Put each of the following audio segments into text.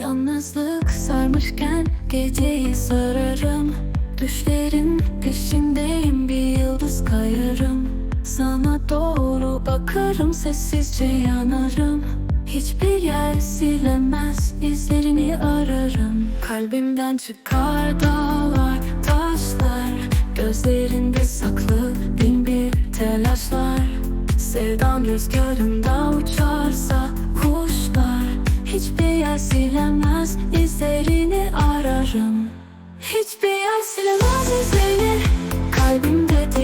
Yalnızlık sarmışken geceyi sararım. Düşlerin peşindeyim bir yıldız kayarım. Sana doğru bakarım sessizce yanarım. Hiçbir yer silemez izlerini ararım. Kalbimden çıkar dağlar taşlar. Gözlerinde saklı bin bir telaşlar. Sevdan rüzgarında uçarsa kuşlar. Hiçbir yer silemez silemez izlerini Kalbimde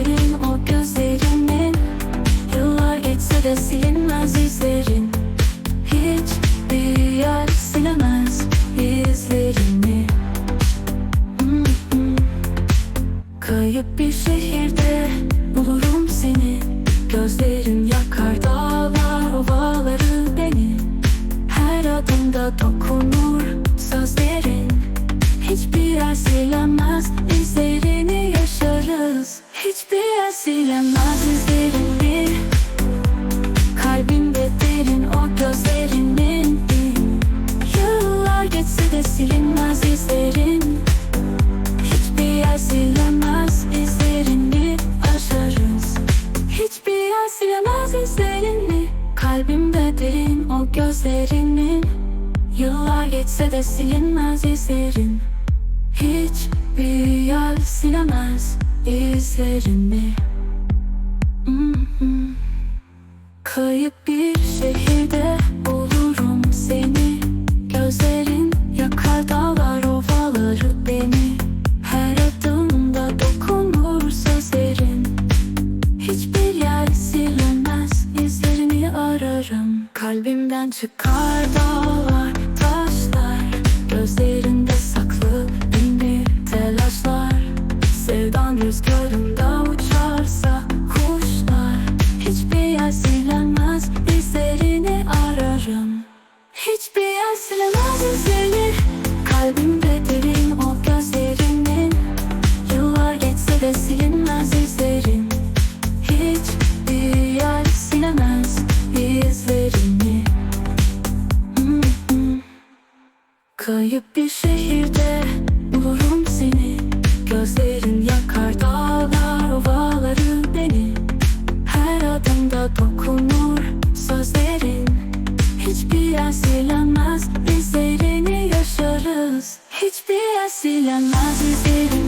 silemez izlerini Kalbimde derin o gözlerinin Yıllar geçse de silinmez izlerin Hiçbir yer silemez izlerini Kalbimden çıkar dağlar Kayıp bir şehirde bulurum seni. Gözlerin yakar dağlar ovaları beni. Her adımda dokunur sözlerin. Hiçbir yer silemez izlerini yaşarız. Hiçbir yer silemez izlerini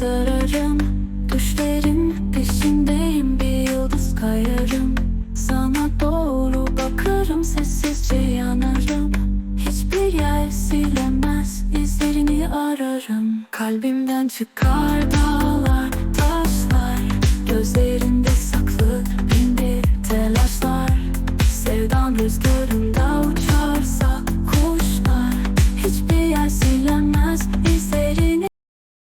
sararım. Düşlerin peşindeyim bir yıldız kayarım. Sana doğru bakarım sessizce yanarım. Hiçbir yer silemez izlerini ararım. Kalbimden çıkar dağlar taşlar. Gözlerinde saklı bin bir telaşlar. Sevdan rüzgarı